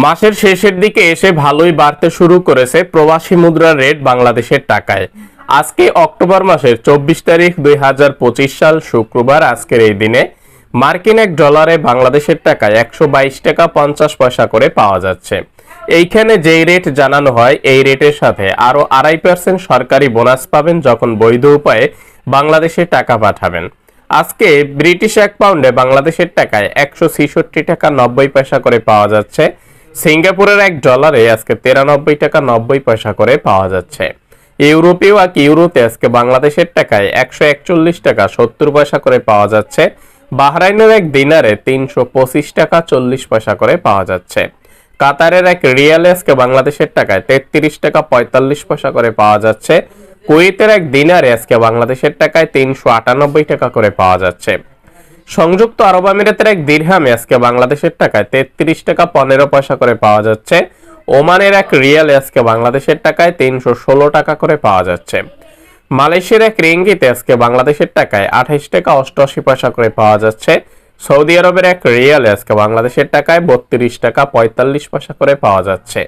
মাসের শেষের দিকে এসে ভালোই বাড়তে শুরু করেছে প্রবাসী মুদ্রার রেট বাংলাদেশের টাকায়। আজকে অক্টোবর মাসের চব্বিশ তারিখ দুই হাজার পঁচিশ সাল শুক্রবার, আজকের এই দিনে মার্কিন এক ডলারে বাংলাদেশের টাকায় একশো বাইশ টাকা পঞ্চাশ পয়সা করে পাওয়া যাচ্ছে। এইখানে যেই রেট জানানো হয়, এই রেটের সাথে আরও আড়াই পার্সেন্ট সরকারি বোনাস পাবেন যখন বৈধ উপায়ে বাংলাদেশে টাকা পাঠাবেন। আজকে ব্রিটিশ এক পাউন্ডে বাংলাদেশের টাকায় একশো টাকা নব্বই পয়সা করে পাওয়া যাচ্ছে। সিঙ্গাপুরের এক ডলারে আজকে তিরানব্বই টাকা নব্বই পয়সা করে পাওয়া যাচ্ছে। ইউরোপীয় এক ইউরোতে আজকে বাংলাদেশের টাকায় একশো একচল্লিশ টাকা সত্তর পয়সা করে পাওয়া যাচ্ছে। বাহরাইনের এক দিনারে তিনশো পঁচিশ টাকা চল্লিশ পয়সা করে পাওয়া যাচ্ছে। কাতারের এক রিয়ালে আজকে বাংলাদেশের টাকায় তেত্রিশ টাকা পঁয়তাল্লিশ পয়সা করে পাওয়া যাচ্ছে। কুয়েতের এক দিনারে আজকে বাংলাদেশের টাকায় তিনশো আটানব্বই টাকা করে পাওয়া যাচ্ছে। সংযুক্ত আরব আমিরাতের এক দিরহামে আজকে বাংলাদেশের টাকায় তেত্রিশ টাকা পনেরো পয়সা করে পাওয়া যাচ্ছে। ওমানের এক রিয়ালে আজকে বাংলাদেশের টাকায় তিনশো ষোলো টাকা করে পাওয়া যাচ্ছে। মালয়েশিয়ার এক রিঙ্গিতে আজকে বাংলাদেশের টাকায় আঠাইশ টাকা অষ্টআশি পয়সা করে পাওয়া যাচ্ছে। সৌদি আরবের এক রিয়াল আজকে বাংলাদেশের টাকায় বত্রিশ টাকা পঁয়তাল্লিশ পয়সা করে পাওয়া যাচ্ছে।